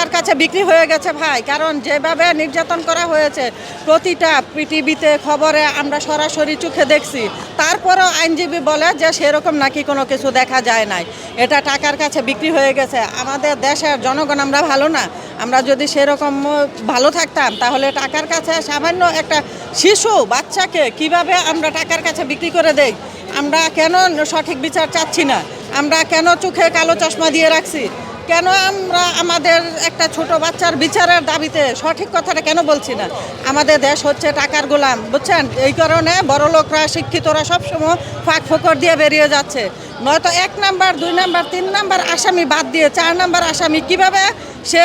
টাকার কাছে বিক্রি হয়ে গেছে ভাই। কারণ যেভাবে নির্যাতন করা হয়েছে, প্রতিটা পৃথিবীতে খবরে আমরা সরাসরি চোখে দেখছি। তারপরেও আইনজীবী বলে যে সেরকম নাকি কোনো কিছু দেখা যায় নাই। এটা টাকার কাছে বিক্রি হয়ে গেছে। আমাদের দেশের জনগণ আমরা ভালো না। আমরা যদি সেরকম ভালো থাকতাম, তাহলে টাকার কাছে সামান্য একটা শিশু, বাচ্চাকে কীভাবে আমরা টাকার কাছে বিক্রি করে দেই? আমরা কেন সঠিক বিচার চাচ্ছি না? আমরা কেন চোখে কালো চশমা দিয়ে রাখছি? কেন আমরা আমাদের একটা ছোট বাচ্চার বিচারের দাবিতে সঠিক কথাটা কেন বলছি না? আমাদের দেশ হচ্ছে টাকার গোলাম, বুঝছেন? এই কারণে বড় লোকরা, শিক্ষিতরা সবসময় ফাঁক ফোকর দিয়ে বেরিয়ে যাচ্ছে। নয়তো এক নাম্বার, দুই নাম্বার, তিন নাম্বার আসামি বাদ দিয়ে চার নাম্বার আসামি কীভাবে সে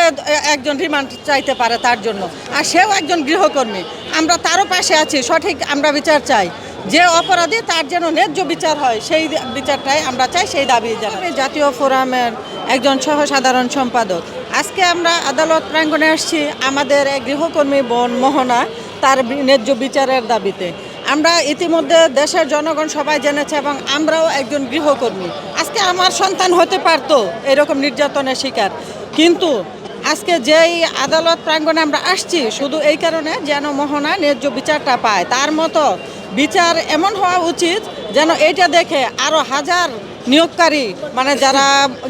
একজন রিমান্ড চাইতে পারে তার জন্য? আর সেও একজন গৃহকর্মী। আমরা তারও পাশে আছি, সঠিক আমরা বিচার চাই। যে অপরাধী তার যেন ন্যায্য বিচার হয়, সেই বিচারটাই আমরা চাই, সেই দাবি জানাই। জাতীয় ফোরামের একজন সহ সাধারণ সম্পাদক। আজকে আমরা আদালত প্রাঙ্গণে আসছি আমাদের এক গৃহকর্মী বোন মোহনা, তার ন্যায্য বিচারের দাবিতে। আমরা ইতিমধ্যে দেশের জনগণ সবাই জেনেছে এবং আমরাও একজন গৃহকর্মী। আজকে আমার সন্তান হতে পারতো এরকম নির্যাতনের শিকার। কিন্তু আজকে যেই আদালত প্রাঙ্গণে আমরা আসছি, শুধু এই কারণে যেন মোহনা ন্যায্য বিচারটা পায়। তার মতো বিচার এমন হওয়া উচিত যেন এইটা দেখে আরও হাজার নিয়োগকারী মানে যারা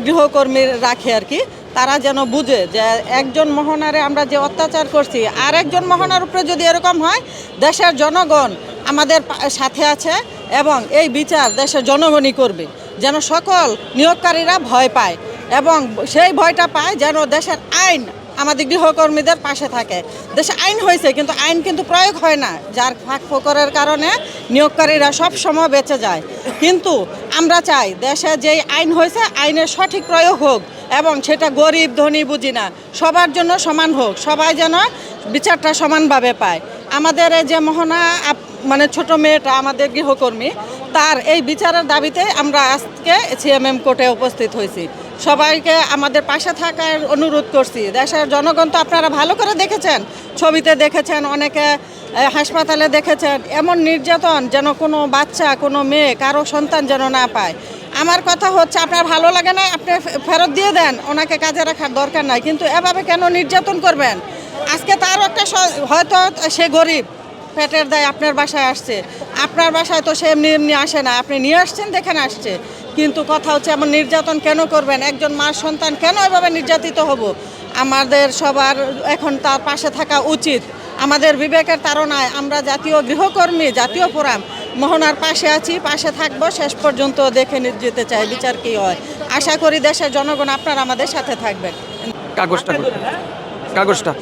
গৃহকর্মী রাখে আর কি, তারা যেন বুঝে যে একজন মোহনারে আমরা যে অত্যাচার করছি আর একজন মোহনার উপরে যদি এরকম হয়, দেশের জনগণ আমাদের সাথে আছে এবং এই বিচার দেশের জনগণই করবে। যেন সকল নিয়োগকারীরা ভয় পায় এবং সেই ভয়টা পায় যেন দেশের আইন আমাদের গৃহকর্মীদের পাশে থাকে। দেশে আইন হয়েছে, কিন্তু আইন কিন্তু প্রয়োগ হয় না, যার ফাঁক ফোকরের কারণে নিয়োগকারীরা সব সময় বেঁচে যায়। কিন্তু আমরা চাই দেশে যেই আইন হয়েছে, আইনের সঠিক প্রয়োগ হোক এবং সেটা গরিব, ধনী, বুঝি না, সবার জন্য সমান হোক, সবাই যেন বিচারটা সমানভাবে পায়। আমাদের যে মোহনা মানে ছোট মেয়েটা, আমাদের গৃহকর্মী, তার এই বিচারের দাবিতে আমরা আজকে সিএমএম কোর্টে উপস্থিত হয়েছি। সবাইকে আমাদের পাশে থাকার অনুরোধ করছি। দেশের জনগণ তো আপনারা ভালো করে দেখেছেন, ছবিতে দেখেছেন, অনেকে হাসপাতালে দেখেছেন, এমন নির্যাতন যেন কোনো বাচ্চা, কোনো মেয়ে, কারও সন্তান যেন না পায়। আমার কথা হচ্ছে, আপনার ভালো লাগে না, আপনি ফেরত দিয়ে দেন, ওনাকে কাজে রাখার দরকার নাই। কিন্তু এভাবে কেন নির্যাতন করবেন? আজকে তারও একটা হয়তো সে গরিব পেটের দায় আপনার বাসায় আসছে। আপনার বাসায় তো সে এমনি এমনি আসে না। আপনি নিয়ে আসছেন দেখেন আসছে। কিন্তু কথা হচ্ছে এমন নির্যাতন কেন করবেন? একজন মার সন্তান কেন এভাবে নির্যাতিত হব? আমাদের সবার এখন তার পাশে থাকা উচিত। আমাদের বিবেকের তারণায় আমরা জাতীয় গৃহকর্মী জাতীয় ফোরাম মোহনার পাশে আছি পাশে থাকব শেষ পর্যন্ত দেখে নি- যেতে চাই বিচার কী হয়। আশা করি দেশের জনগণ আপনারা আমাদের সাথে থাকবেন। কাগজটা কাগজটা।